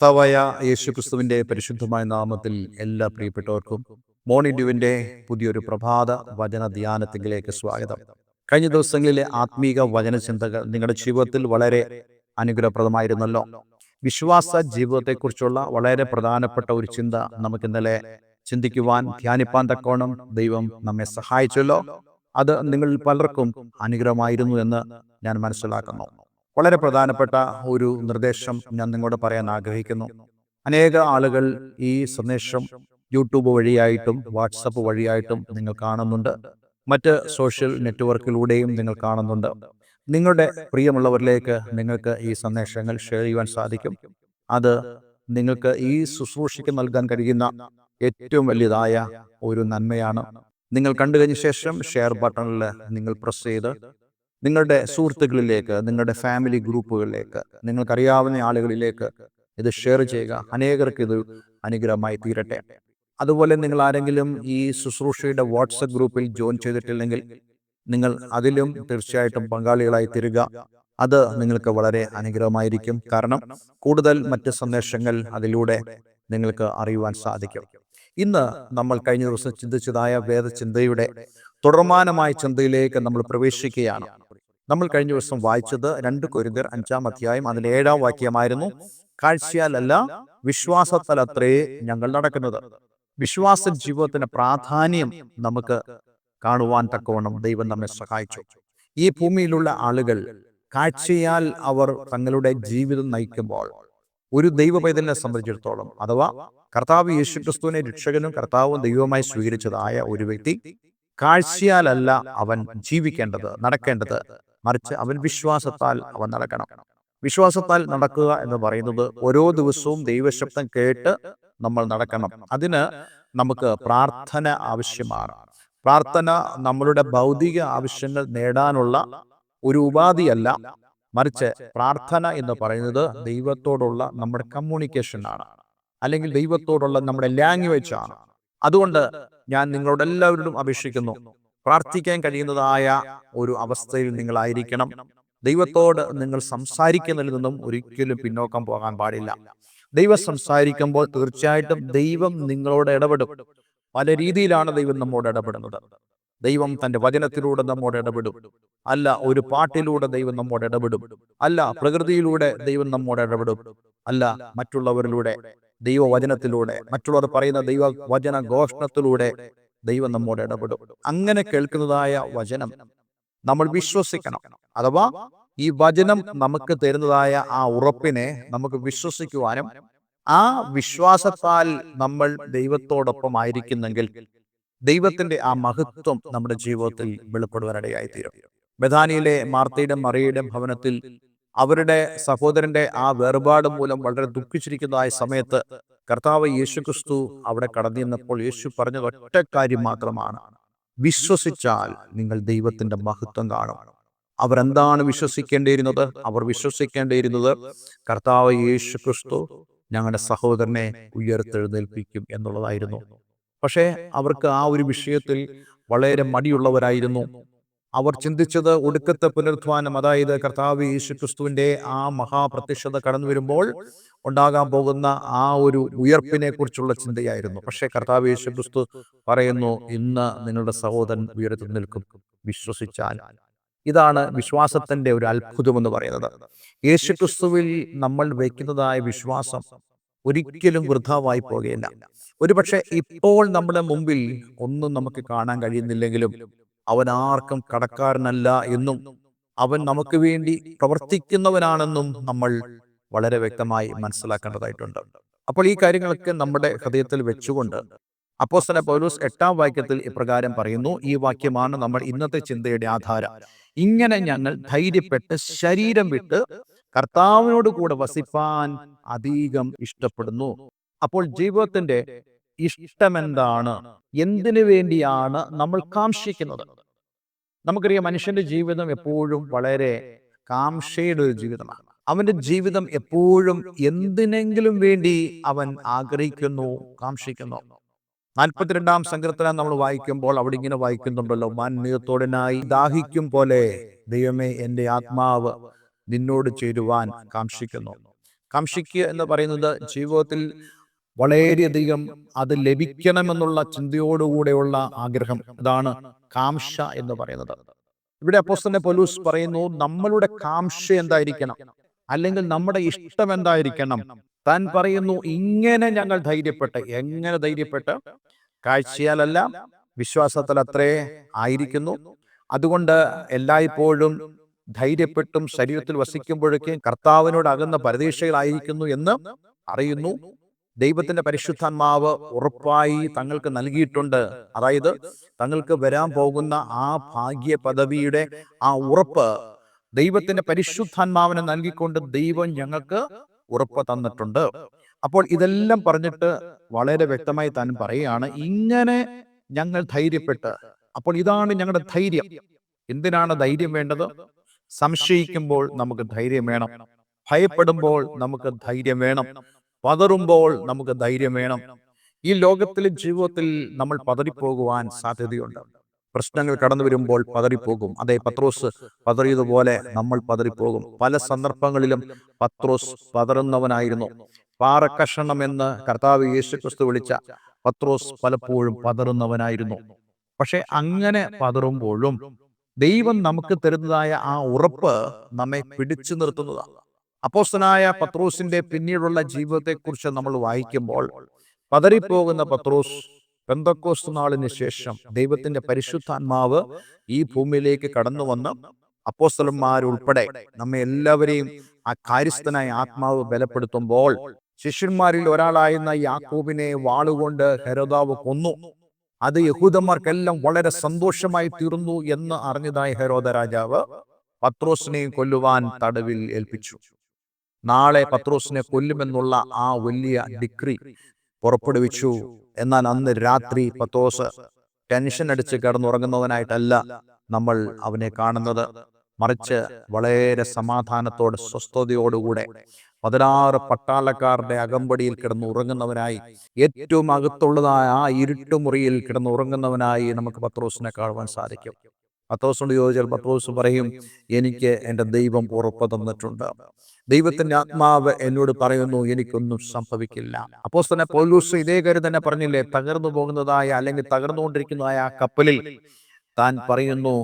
കർത്താവായ യേശു ക്രിസ്തുവിന്റെ പരിശുദ്ധമായ നാമത്തിൽ എല്ലാ പ്രിയപ്പെട്ടവർക്കും മോർണിംഗ് ഡ്യൂവിന്റെ പുതിയൊരു പ്രഭാത വചന ധ്യാനത്തിലേക്ക് സ്വാഗതം. കഴിഞ്ഞ ദിവസങ്ങളിലെ ആത്മീക വചന ചിന്തകൾ നിങ്ങളുടെ ജീവിതത്തിൽ വളരെ അനുഗ്രഹപ്രദമായിരുന്നല്ലോ. വിശ്വാസ ജീവിതത്തെക്കുറിച്ചുള്ള വളരെ പ്രധാനപ്പെട്ട ഒരു ചിന്ത നമുക്ക് ഇന്നലെ ചിന്തിക്കുവാൻ ധ്യാനിപ്പാൻ തക്കോണം ദൈവം നമ്മെ സഹായിച്ചല്ലോ. അത് നിങ്ങളിൽ പലർക്കും അനുഗ്രഹമായിരുന്നു എന്ന് ഞാൻ മനസ്സിലാക്കുന്നു. വളരെ പ്രധാനപ്പെട്ട ഒരു നിർദ്ദേശം ഞാൻ നിങ്ങളോട് പറയാൻ ആഗ്രഹിക്കുന്നു. അനേക ആളുകൾ ഈ സന്ദേശം യൂട്യൂബ് വഴിയായിട്ടും വാട്സപ്പ് വഴിയായിട്ടും നിങ്ങൾ കാണുന്നുണ്ട്. മറ്റ് സോഷ്യൽ നെറ്റ്വർക്കിലൂടെയും നിങ്ങൾ കാണുന്നുണ്ട്. നിങ്ങളുടെ പ്രിയമുള്ളവരിലേക്ക് നിങ്ങൾക്ക് ഈ സന്ദേശങ്ങൾ ഷെയർ ചെയ്യുവാൻ സാധിക്കും. അത് നിങ്ങൾക്ക് ഈ ശുശ്രൂഷയ്ക്ക് നൽകാൻ കഴിയുന്ന ഏറ്റവും വലിയതായ ഒരു നന്മയാണ്. നിങ്ങൾ കണ്ടു കഴിഞ്ഞ ശേഷം ഷെയർ ബട്ടണിൽ നിങ്ങൾ പ്രസ് ചെയ്ത് നിങ്ങളുടെ സുഹൃത്തുക്കളിലേക്ക് നിങ്ങളുടെ ഫാമിലി ഗ്രൂപ്പുകളിലേക്ക് നിങ്ങൾക്കറിയാവുന്ന ആളുകളിലേക്ക് ഇത് ഷെയർ ചെയ്യുക. അനേകർക്ക് ഇത് അനുഗ്രഹമായി തീരട്ടെ. അതുപോലെ നിങ്ങൾ ആരെങ്കിലും ഈ ശുശ്രൂഷയുടെ വാട്സപ്പ് ഗ്രൂപ്പിൽ ജോയിൻ ചെയ്തിട്ടില്ലെങ്കിൽ നിങ്ങൾ അതിലും തീർച്ചയായിട്ടും പങ്കാളികളായി തീരുക. അത് നിങ്ങൾക്ക് വളരെ അനുഗ്രഹമായിരിക്കും. കാരണം കൂടുതൽ മറ്റ് സന്ദേശങ്ങൾ അതിലൂടെ നിങ്ങൾക്ക് അറിയുവാൻ സാധിക്കും. ഇന്ന് നമ്മൾ കഴിഞ്ഞ ദിവസം ചിന്തിച്ചതായ വേദചിന്തയുടെ തുടർമാനമായ ചിന്തയിലേക്ക് നമ്മൾ പ്രവേശിക്കുകയാണ്. നമ്മൾ കഴിഞ്ഞ ദിവസം വായിച്ചത് രണ്ട് കൊരിന്തർ അഞ്ചാം അധ്യായം അതിൽ ഏഴാം വാക്യമായിരുന്നു കാഴ്ചയാലല്ല വിശ്വാസത്തലത്രേ ഞങ്ങൾ നടക്കുന്നത്. വിശ്വാസ ജീവിതത്തിന് പ്രാധാന്യം നമുക്ക് കാണുവാൻ തക്കവണ്ണം ദൈവം നമ്മെ സഹായിച്ചു. ഈ ഭൂമിയിലുള്ള ആളുകൾ കാഴ്ചയാൽ അവർ തങ്ങളുടെ ജീവിതം നയിക്കുമ്പോൾ ഒരു ദൈവ പൈതലിനെ സംബന്ധിച്ചിടത്തോളം അഥവാ കർത്താവ് യേശുക്രിസ്തുവിനെ രക്ഷകനും കർത്താവും ദൈവമായി സ്വീകരിച്ചതായ ഒരു വ്യക്തി കാഴ്ചയാലല്ല അവൻ ജീവിക്കേണ്ടത് നടക്കേണ്ടത് മറിച്ച് അവൻ വിശ്വാസത്താൽ അവൻ നടക്കണം. വിശ്വാസത്താൽ നടക്കുക എന്ന് പറയുന്നത് ഓരോ ദിവസവും ദൈവശബ്ദം കേട്ട് നമ്മൾ നടക്കണം. അതിന് നമുക്ക് പ്രാർത്ഥന ആവശ്യമാണ്. പ്രാർത്ഥന നമ്മളുടെ ഭൗതിക ആവശ്യങ്ങൾ നേടാനുള്ള ഒരു ഉപാധിയല്ല. മറിച്ച് പ്രാർത്ഥന എന്ന് പറയുന്നത് ദൈവത്തോടുള്ള നമ്മുടെ കമ്മ്യൂണിക്കേഷൻ ആണ്. അല്ലെങ്കിൽ ദൈവത്തോടുള്ള നമ്മുടെ ലാംഗ്വേജ് ആണ്. അതുകൊണ്ട് ഞാൻ നിങ്ങളോട് എല്ലാവരോടും അപേക്ഷിക്കുന്നു. പ്രാർത്ഥിക്കാൻ കഴിയുന്നതായ ഒരു അവസ്ഥയിൽ നിങ്ങളായിരിക്കണം. ദൈവത്തോട് നിങ്ങൾ സംസാരിക്കുന്നതിൽ നിന്നും ഒരിക്കലും പിന്നോക്കം പോകാൻ പാടില്ല. ദൈവം സംസാരിക്കുമ്പോൾ തീർച്ചയായിട്ടും ദൈവം നിങ്ങളോട് ഇടപെടും. പല രീതിയിലാണ് ദൈവം നമ്മോട് ഇടപെടുന്നത്. ദൈവം തന്റെ വചനത്തിലൂടെ നമ്മോട് ഇടപെടും. അല്ല ഒരു പാട്ടിലൂടെ ദൈവം നമ്മോട് ഇടപെടും. അല്ല പ്രകൃതിയിലൂടെ ദൈവം നമ്മോട് ഇടപെടും. അല്ല മറ്റുള്ളവരിലൂടെ ദൈവവചനത്തിലൂടെ മറ്റുള്ളവർ പറയുന്ന ദൈവ വചന ഘോഷണത്തിലൂടെ ദൈവം നമ്മോട് ഇടപെടും. അങ്ങനെ കേൾക്കുന്നതായ വചനം നമ്മൾ വിശ്വസിക്കണം. അഥവാ ഈ വചനം നമുക്ക് തരുന്നതായ ആ ഉറപ്പിനെ നമുക്ക് വിശ്വസിക്കുവാനും ആ വിശ്വാസത്താൽ നമ്മൾ ദൈവത്തോടൊപ്പം ആയിരിക്കുന്നെങ്കിൽ ദൈവത്തിന്റെ ആ മഹത്വം നമ്മുടെ ജീവിതത്തിൽ വെളിപ്പെടുവാനിടയായി തീരും ബഥാനിയിലെ മാർത്തയുടെ മറിയുടെ ഭവനത്തിൽ അവരുടെ സഹോദരന്റെ ആ വേർപാട് മൂലം വളരെ ദുഃഖിച്ചിരിക്കുന്നതായ സമയത്ത് കർത്താവ് യേശുക്രിസ്തു അവിടെ കടന്നു ചെന്നപ്പോൾ യേശു പറഞ്ഞത് ഒറ്റ കാര്യം മാത്രമാണ്. വിശ്വസിച്ചാൽ നിങ്ങൾ ദൈവത്തിന്റെ മഹത്വം കാണും. അവരെന്താണ് വിശ്വസിക്കേണ്ടിയിരുന്നത്? അവർ വിശ്വസിക്കേണ്ടിയിരുന്നത് കർത്താവ് യേശു ക്രിസ്തു ഞങ്ങളുടെ സഹോദരനെ ഉയർത്തെഴുന്നേൽപ്പിക്കും എന്നുള്ളതായിരുന്നു. പക്ഷേ അവർക്ക് ആ ഒരു വിഷയത്തിൽ വളരെ മടിയുള്ളവരായിരുന്നു. അവർ ചിന്തിച്ചത് ഒടുക്കത്തെ പുനരുത്ഥാനം അതായത് കർത്താവ് യേശു ക്രിസ്തുവിന്റെ ആ മഹാപ്രത്യക്ഷത കടന്നു വരുമ്പോൾ ഉണ്ടാകാൻ പോകുന്ന ആ ഒരു ഉയർപ്പിനെ കുറിച്ചുള്ള ചിന്തയായിരുന്നു. പക്ഷേ കർത്താവ് യേശു ക്രിസ്തു പറയുന്നു ഇന്ന് നിങ്ങളുടെ സഹോദരൻ ഉയരത്തിൽ നിൽക്കും. വിശ്വസിച്ചാൽ. ഇതാണ് വിശ്വാസത്തിന്റെ ഒരു അത്ഭുതം എന്ന് പറയുന്നത്. യേശു ക്രിസ്തുവിൽ നമ്മൾ വയ്ക്കുന്നതായ വിശ്വാസം ഒരിക്കലും വൃഥാവായി പോകുകയില്ല ഒരുപക്ഷെ ഇപ്പോൾ നമ്മുടെ മുമ്പിൽ ഒന്നും നമുക്ക് കാണാൻ കഴിയുന്നില്ലെങ്കിലും അവൻ ആർക്കും കടക്കാരനല്ല എന്നും അവൻ നമുക്ക് വേണ്ടി പ്രവർത്തിക്കുന്നവനാണെന്നും നമ്മൾ വളരെ വ്യക്തമായി മനസ്സിലാക്കേണ്ടതായിട്ടുണ്ട്. അപ്പോൾ ഈ കാര്യങ്ങളൊക്കെ നമ്മുടെ ഹൃദയത്തിൽ വെച്ചുകൊണ്ട് അപ്പോസ്തല പൗലൂസ് എട്ടാം വാക്യത്തിൽ ഇപ്രകാരം പറയുന്നു ഈ വാക്യമാണ് നമ്മൾ ഇന്നത്തെ ചിന്തയുടെ ആധാരം. ഇങ്ങനെ ഞങ്ങൾ ധൈര്യപ്പെട്ട് ശരീരം വിട്ട് കർത്താവിനോട് കൂടെ വസിപ്പാൻ അധികം ഇഷ്ടപ്പെടുന്നു. അപ്പോൾ ജീവിതത്തിന്റെ ഇഷ്ടമെന്താണ്? എന്തിനു വേണ്ടിയാണ് നമ്മൾ കാംക്ഷിക്കുന്നത്? നമുക്കറിയാം മനുഷ്യന്റെ ജീവിതം എപ്പോഴും വളരെ കാംക്ഷയുടെ ഒരു ജീവിതമാണ്. അവന്റെ ജീവിതം എപ്പോഴും എന്തിനെങ്കിലും വേണ്ടി അവൻ ആഗ്രഹിക്കുന്നു കാക്ഷിക്കുന്നു. നാൽപ്പത്തിരണ്ടാം സങ്കീർത്തനം നമ്മൾ വായിക്കുമ്പോൾ അവിടെ ഇങ്ങനെ വായിക്കുന്നുണ്ടല്ലോ മാന്യത്തോടനായി ദാഹിക്കും പോലെ ദൈവമേ എന്റെ ആത്മാവ് നിന്നോട് ചേരുവാൻ കാക്ഷിക്കുന്നു. കാക്ഷിക്കുക എന്ന് പറയുന്നത് ജീവിതത്തിൽ വളരെയധികം അത് ലഭിക്കണമെന്നുള്ള ചിന്തയോടുകൂടെയുള്ള ആഗ്രഹം. ഇതാണ് കാംഷ എന്ന് പറയുന്നത്. ഇവിടെ അപ്പോസ്തന്റെ പൊലൂസ് പറയുന്നു നമ്മളുടെ കാംഷ എന്തായിരിക്കണം? അല്ലെങ്കിൽ നമ്മുടെ ഇഷ്ടം എന്തായിരിക്കണം? താൻ പറയുന്നു ഇങ്ങനെ ഞങ്ങൾ ധൈര്യപ്പെട്ട്. എങ്ങനെ ധൈര്യപ്പെട്ട്? കാഴ്ചയാലല്ല വിശ്വാസത്തിൽ അത്രേ ആയിരിക്കുന്നു. അതുകൊണ്ട് എല്ലായ്പ്പോഴും ധൈര്യപ്പെട്ടും ശരീരത്തിൽ വസിക്കുമ്പോഴേക്കും കർത്താവിനോട് അകന്ന പരദീക്ഷയിലായിരിക്കുന്നു എന്ന് അറിയുന്നു. ദൈവത്തിന്റെ പരിശുദ്ധാത്മാവ് ഉറപ്പായി തങ്ങൾക്ക് നൽകിയിട്ടുണ്ട്. അതായത് തങ്ങൾക്ക് വരാൻ പോകുന്ന ആ ഭാഗ്യ പദവിയുടെ ആ ഉറപ്പ് ദൈവത്തിന്റെ പരിശുദ്ധാത്മാവിനെ നൽകിക്കൊണ്ട് ദൈവം ഞങ്ങൾക്ക് ഉറപ്പ് തന്നിട്ടുണ്ട്. അപ്പോൾ ഇതെല്ലാം പറഞ്ഞിട്ട് വളരെ വ്യക്തമായി താൻ പറയുകയാണ് ഇങ്ങനെ ഞങ്ങൾ ധൈര്യപ്പെട്ട് അപ്പോൾ ഇതാണ് ഞങ്ങളുടെ ധൈര്യം. എന്തിനാണ് ധൈര്യം വേണ്ടത്? സംശയിക്കുമ്പോൾ നമുക്ക് ധൈര്യം വേണം. ഭയപ്പെടുമ്പോൾ നമുക്ക് ധൈര്യം വേണം. പതറുമ്പോൾ നമുക്ക് ധൈര്യം വേണം. ഈ ലോകത്തിലെ ജീവിതത്തിൽ നമ്മൾ പതറിപ്പോകുവാൻ സാധ്യതയുണ്ട്. പ്രശ്നങ്ങൾ കടന്നു വരുമ്പോൾ പതറിപ്പോകും. അതേ പത്രോസ് പതറിയതുപോലെ നമ്മൾ പതറിപ്പോകും. പല സന്ദർഭങ്ങളിലും പത്രോസ് പതറുന്നവനായിരുന്നു. പാറക്കഷണം എന്ന് കർത്താവ് യേശുക്രിസ്തു വിളിച്ച പത്രോസ് പലപ്പോഴും പതറുന്നവനായിരുന്നു. പക്ഷെ അങ്ങനെ പതറുമ്പോഴും ദൈവം നമുക്ക് തരുന്നതായ ആ ഉറപ്പ് നമ്മെ പിടിച്ചു നിർത്തുന്നതാണ് അപ്പോസ്തനായ പത്രോസിന്റെ പിന്നീടുള്ള ജീവിതത്തെക്കുറിച്ച് നമ്മൾ വായിക്കുമ്പോൾ പതറിപ്പോകുന്ന പത്രോസ് പെന്തക്കോസ് നാളിന് ശേഷം ദൈവത്തിന്റെ പരിശുദ്ധാത്മാവ് ഈ ഭൂമിയിലേക്ക് കടന്നു വന്ന് അപ്പോസ്തലന്മാരുൾപ്പെടെ നമ്മെ എല്ലാവരെയും ആ കാര്യസ്ഥനായ ആത്മാവ് ബലപ്പെടുത്തുമ്പോൾ ശിഷ്യന്മാരിൽ ഒരാളായിരുന്ന യാക്കോബിനെ വാളുകൊണ്ട് ഹെരോദാവ് കൊന്നു. അത് യഹൂദന്മാർക്കെല്ലാം വളരെ സന്തോഷമായി തീർന്നു എന്ന് അറിഞ്ഞതായി ഹെരോദ രാജാവ് പത്രോസിനെ കൊല്ലുവാൻ തടവിൽ ഏൽപ്പിച്ചു. നാളെ പത്രോസിനെ കൊല്ലുമെന്നുള്ള ആ വലിയ ഡിഗ്രി പുറപ്പെടുവിച്ചു. എന്നാൽ അന്ന് രാത്രി പത്തോസ് ടെൻഷൻ അടിച്ച് കിടന്നുറങ്ങുന്നവനായിട്ടല്ല നമ്മൾ അവനെ കാണുന്നത്. മറിച്ച് വളരെ സമാധാനത്തോടെ സ്വസ്ഥതയോടുകൂടെ പതിനാറ് പട്ടാളക്കാരുടെ അകമ്പടിയിൽ കിടന്നുറങ്ങുന്നവനായി ഏറ്റവും അകത്തുള്ളതായ ആ ഇരുട്ടുമുറിയിൽ കിടന്നുറങ്ങുന്നവനായി നമുക്ക് പത്രോസിനെ കാണുവാൻ സാധിക്കും. പത്രോസിനോട് ചോദിച്ചാൽ പത്രോസ് പറയും എനിക്ക് എന്റെ ദൈവം ഉറപ്പ് തന്നിട്ടുണ്ട്. ദൈവത്തിന്റെ ആത്മാവ് എന്നോട് പറയുന്നു എനിക്കൊന്നും സംഭവിക്കില്ല. അപ്പോൾ തന്നെ പൗലൂസ് ഇതേ കാര്യം തന്നെ പറഞ്ഞില്ലേ തകർന്നു പോകുന്നതായ അല്ലെങ്കിൽ തകർന്നുകൊണ്ടിരിക്കുന്നതായ ആ കപ്പലിൽ താൻ പറയുന്നു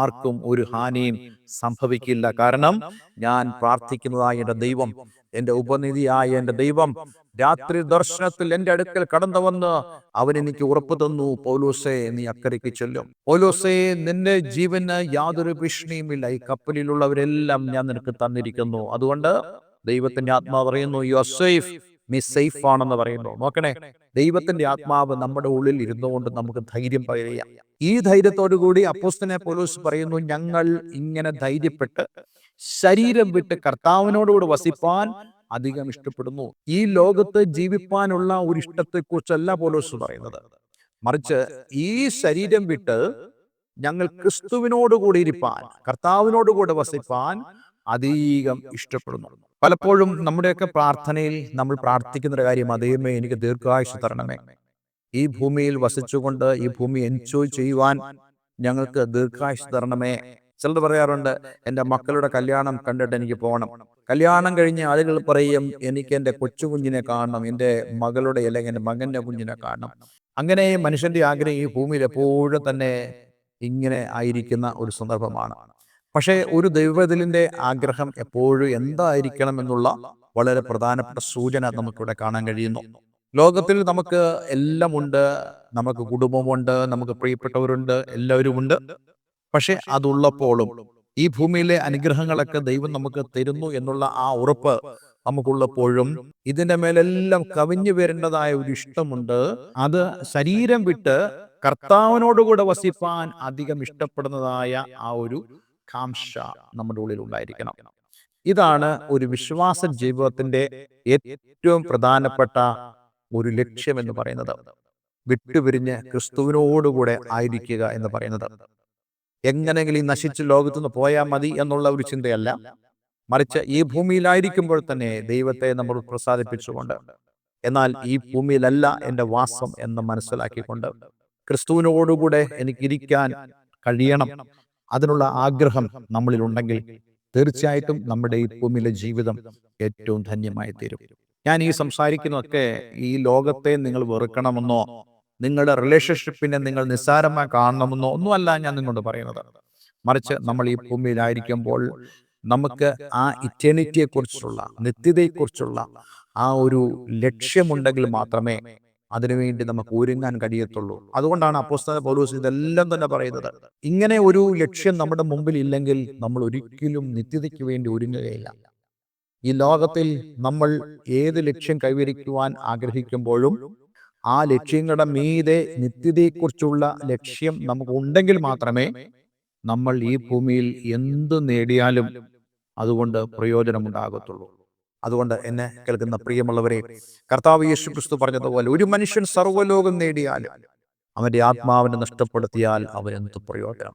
ആർക്കും ഒരു ഹാനിയും സംഭവിക്കില്ല. കാരണം ഞാൻ പ്രാർത്ഥിക്കുന്നതായ ദൈവം എന്റെ ഉപനിധിയായ എന്റെ ദൈവം രാത്രി ദർശനത്തിൽ എന്റെ അടുക്കൽ കടന്നു വന്ന് അവൻ എനിക്ക് ഉറപ്പ് തന്നു പൗലോസെ നീ അക്കരയ്ക്ക് ചെല്ലും. പൗലോസെ നിന്റെ ജീവന് യാതൊരു ഭീഷണിയുമില്ല. ഈ കപ്പലിലുള്ളവരെല്ലാം ഞാൻ നിനക്ക് തന്നിരിക്കുന്നു. അതുകൊണ്ട് ദൈവത്തിന്റെ ആത്മാവ് പറയുന്നു യു ആർ സേഫ് നീ സേഫ് ആണെന്ന് പറയുന്നു. നോക്കണേ ദൈവത്തിന്റെ ആത്മാവ് നമ്മുടെ ഉള്ളിൽ ഇരുന്നുകൊണ്ട് നമുക്ക് ധൈര്യം പറയാം ഈ ധൈര്യത്തോടു കൂടി അപ്പോസ്തനെ പോലൂസ് പറയുന്നു ഞങ്ങൾ ഇങ്ങനെ ധൈര്യപ്പെട്ട് ശരീരം വിട്ട് കർത്താവിനോടുകൂടെ വസിപ്പാൻ അധികം ഇഷ്ടപ്പെടുന്നു. ഈ ലോകത്ത് ജീവിപ്പാനുള്ള ഒരു ഇഷ്ടത്തെക്കുറിച്ചല്ല പോലോസ് പറയുന്നത്. മറിച്ച് ഈ ശരീരം വിട്ട് ഞങ്ങൾ ക്രിസ്തുവിനോട് കൂടി ഇരിപ്പാൻ കർത്താവിനോട് കൂടെ വസിപ്പാൻ അധികം ഇഷ്ടപ്പെടുന്നു. പലപ്പോഴും നമ്മുടെയൊക്കെ പ്രാർത്ഥനയിൽ നമ്മൾ പ്രാർത്ഥിക്കുന്ന ഒരു കാര്യം അതേമേ എനിക്ക് ദീർഘായുസ് തരണമേ. ഈ ഭൂമിയിൽ വസിച്ചുകൊണ്ട് ഈ ഭൂമി എൻജോയ് ചെയ്യുവാൻ ഞങ്ങൾക്ക് ദീർഘായുസ് തരണമേ. ചിലർ പറയാറുണ്ട് എന്റെ മക്കളുടെ കല്യാണം കണ്ടിട്ട് എനിക്ക് പോകണം. കല്യാണം കഴിഞ്ഞ് ആളുകൾ പറയും എനിക്ക് എന്റെ കൊച്ചു കുഞ്ഞിനെ കാണണം എന്റെ മകളുടെ അല്ലെങ്കിൽ എന്റെ മകന്റെ കുഞ്ഞിനെ കാണണം. അങ്ങനെ മനുഷ്യന്റെ ആഗ്രഹം ഈ ഭൂമിയിൽ എപ്പോഴും തന്നെ ഇങ്ങനെ ആയിരിക്കുന്ന ഒരു സന്ദർഭമാണ്. പക്ഷേ ഒരു ദൈവത്തിലിന്റെ ആഗ്രഹം എപ്പോഴും എന്തായിരിക്കണം എന്നുള്ള വളരെ പ്രധാനപ്പെട്ട സൂചന നമുക്കിവിടെ കാണാൻ കഴിയുന്നു. ലോകത്തിൽ നമുക്ക് എല്ലാമുണ്ട് നമുക്ക് കുടുംബമുണ്ട് നമുക്ക് പ്രിയപ്പെട്ടവരുണ്ട് എല്ലാവരും ഉണ്ട് പക്ഷെ അതുള്ളപ്പോഴും ഈ ഭൂമിയിലെ അനുഗ്രഹങ്ങളൊക്കെ ദൈവം നമുക്ക് തരുന്നു എന്നുള്ള ആ ഉറപ്പ് നമുക്കുള്ളപ്പോഴും ഇതിന്റെ മേലെല്ലാം കവിഞ്ഞു വരേണ്ടതായ ഒരു ഇഷ്ടമുണ്ട്. അത് ശരീരം വിട്ട് കർത്താവിനോടുകൂടെ വസിപ്പാൻ അധികം ഇഷ്ടപ്പെടുന്നതായ ആ ഒരു കാംഷ നമ്മുടെ ഉള്ളിൽ ഉണ്ടായിരിക്കണം. ഇതാണ് ഒരു വിശ്വാസ ജീവിതത്തിന്റെ ഏറ്റവും പ്രധാനപ്പെട്ട ഒരു ലക്ഷ്യം എന്ന് പറയുന്നത്. വിട്ടുപിരിഞ്ഞ് ക്രിസ്തുവിനോടുകൂടെ ആയിരിക്കുക എന്ന് പറയുന്നത്. എങ്ങനെങ്കിലും ഈ നശിച്ച് ലോകത്തു നിന്ന് പോയാൽ മതി എന്നുള്ള ഒരു ചിന്തയല്ല. മറിച്ച് ഈ ഭൂമിയിലായിരിക്കുമ്പോൾ തന്നെ ദൈവത്തെ നമ്മൾ പ്രസാദിപ്പിച്ചുകൊണ്ട്. എന്നാൽ ഈ ഭൂമിയിലല്ല എന്റെ വാസം എന്ന് മനസ്സിലാക്കിക്കൊണ്ട് ക്രിസ്തുവിനോടുകൂടെ എനിക്കിരിക്കാൻ കഴിയണം. അതിനുള്ള ആഗ്രഹം നമ്മളിൽ ഉണ്ടെങ്കിൽ തീർച്ചയായിട്ടും നമ്മുടെ ഈ ഭൂമിയിലെ ജീവിതം ഏറ്റവും ധന്യമായി തീരും ഞാൻ ഈ സംസാരിക്കുന്നതൊക്കെ ഈ ലോകത്തെ നിങ്ങൾ വെറുക്കണമെന്നോ നിങ്ങളുടെ റിലേഷൻഷിപ്പിനെ നിങ്ങൾ നിസ്സാരമായി കാണണമെന്നോ ഒന്നുമല്ല ഞാൻ നിങ്ങളോട് പറയുന്നത്. മറിച്ച് നമ്മൾ ഈ ഭൂമിയിലായിരിക്കുമ്പോൾ നമുക്ക് ആ ഇറ്റേണിറ്റിയെ കുറിച്ചുള്ള നിത്യതയെക്കുറിച്ചുള്ള ആ ഒരു ലക്ഷ്യമുണ്ടെങ്കിൽ മാത്രമേ അതിനുവേണ്ടി നമുക്ക് ഒരുങ്ങാൻ കഴിയത്തുള്ളൂ. അതുകൊണ്ടാണ് അപ്പോസ്തല പൗലോസ് ഇതെല്ലാം തന്നെ പറയുന്നത്. ഇങ്ങനെ ഒരു ലക്ഷ്യം നമ്മുടെ മുമ്പിൽ ഇല്ലെങ്കിൽ നമ്മൾ ഒരിക്കലും നിത്യതയ്ക്ക് വേണ്ടി ഒരുങ്ങുകയില്ല. ഈ ലോകത്തിൽ നമ്മൾ ഏത് ലക്ഷ്യം കൈവരിക്കുവാൻ ആഗ്രഹിക്കുമ്പോഴും ആ ലക്ഷ്യങ്ങളുടെ മീതെ നിത്യതയെക്കുറിച്ചുള്ള ലക്ഷ്യം നമുക്ക് ഉണ്ടെങ്കിൽ മാത്രമേ നമ്മൾ ഈ ഭൂമിയിൽ എന്ത് നേടിയാലും അതുകൊണ്ട് പ്രയോജനമുണ്ടാകത്തുള്ളൂ. അതുകൊണ്ട് എന്നെ കേൾക്കുന്ന പ്രിയമുള്ളവരെ കർത്താവ് യേശു ക്രിസ്തു പറഞ്ഞതുപോലെ ഒരു മനുഷ്യൻ സർവലോകം നേടിയാലും അവന്റെ ആത്മാവിനെ നഷ്ടപ്പെടുത്തിയാൽ അവൻ എന്ത് പ്രയോജനം?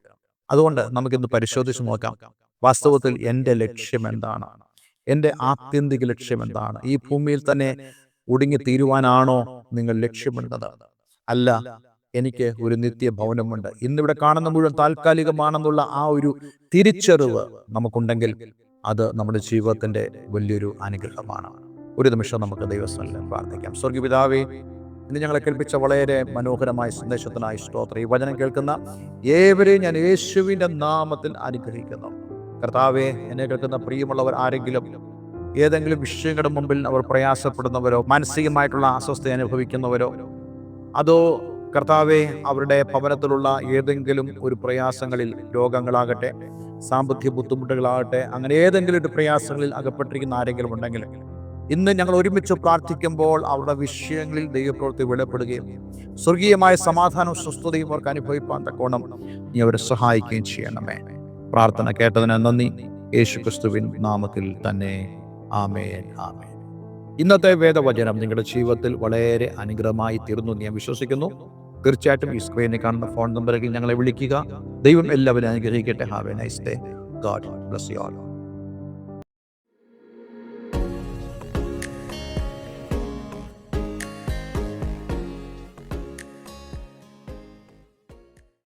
അതുകൊണ്ട് നമുക്കിന്ന് പരിശോധിച്ച് നോക്കാം വാസ്തവത്തിൽ എന്റെ ലക്ഷ്യം എന്താണ്? എന്റെ ആത്യന്തിക ലക്ഷ്യം എന്താണ്? ഈ ഭൂമിയിൽ തന്നെ ഒടുങ്ങി തീരുവാനാണോ നിങ്ങൾ ലക്ഷ്യമിടുന്നത്? അല്ല എനിക്ക് ഒരു നിത്യ ഭവനമുണ്ട് ഇന്നിവിടെ കാണുന്ന മുഴുവൻ താൽക്കാലികമാണെന്നുള്ള ആ ഒരു തിരിച്ചറിവ് നമുക്കുണ്ടെങ്കിൽ അത് നമ്മുടെ ജീവിതത്തിന്റെ വലിയൊരു അനുഗ്രഹമാണ്. ഒരു നിമിഷം നമുക്ക് ദൈവസ്ഥാനം പ്രാർത്ഥിക്കാം. സ്വർഗപിതാവേ ഇന്ന് ഞങ്ങളെ കേൾപ്പിച്ച വളരെ മനോഹരമായ സന്ദേശത്തിനായി സ്തോത്രം. ഈ വചനം കേൾക്കുന്ന ഏവരെയും ഞാൻ യേശുവിന്റെ നാമത്തിൽ അനുഗ്രഹിക്കുന്നു. കർത്താവെ എന്നെ കേൾക്കുന്ന പ്രിയമുള്ളവർ ആരെങ്കിലും ഏതെങ്കിലും വിഷയങ്ങളുടെ മുമ്പിൽ അവർ പ്രയാസപ്പെടുന്നവരോ മാനസികമായിട്ടുള്ള അസ്വസ്ഥ അനുഭവിക്കുന്നവരോ അതോ കർത്താവെ അവരുടെ ഭവനത്തിലുള്ള ഏതെങ്കിലും ഒരു പ്രയാസങ്ങളിൽ രോഗങ്ങളാകട്ടെ സാമ്പത്തിക ബുദ്ധിമുട്ടുകളാകട്ടെ അങ്ങനെ ഏതെങ്കിലും ഒരു പ്രയാസങ്ങളിൽ അകപ്പെട്ടിരിക്കുന്ന ആരെങ്കിലും ഉണ്ടെങ്കിൽ ഇന്ന് ഞങ്ങൾ ഒരുമിച്ച് പ്രാർത്ഥിക്കുമ്പോൾ അവരുടെ വിഷയങ്ങളിൽ ദൈവപ്രവൃത്തി വെളിപ്പെടുകയും സ്വർഗീയമായ സമാധാനവും സ്വസ്ഥതയും അവർക്ക് അനുഭവിപ്പാൻ തക്കോണം നീ അവരെ സഹായിക്കുകയും ചെയ്യണമേ. പ്രാർത്ഥന കേട്ടതിന് നന്ദി. യേശു ക്രിസ്തുവിൻ നാമത്തിൽ തന്നെ ആമേൻ ആമേൻ. ഇന്നത്തെ വേദവചനം നിങ്ങളുടെ ജീവിതത്തിൽ വളരെ അനുഗ്രഹമായി തീർന്നു എന്ന് ഞാൻ വിശ്വസിക്കുന്നു. തീർച്ചയായിട്ടും ഈ സ്ക്രീനിൽ കാണുന്ന ഫോൺ നമ്പറിൽ ഞങ്ങളെ വിളിക്കുക. ദൈവം എല്ലാവരും അനുഗ്രഹിക്കട്ടെ. Have a nice day God bless you all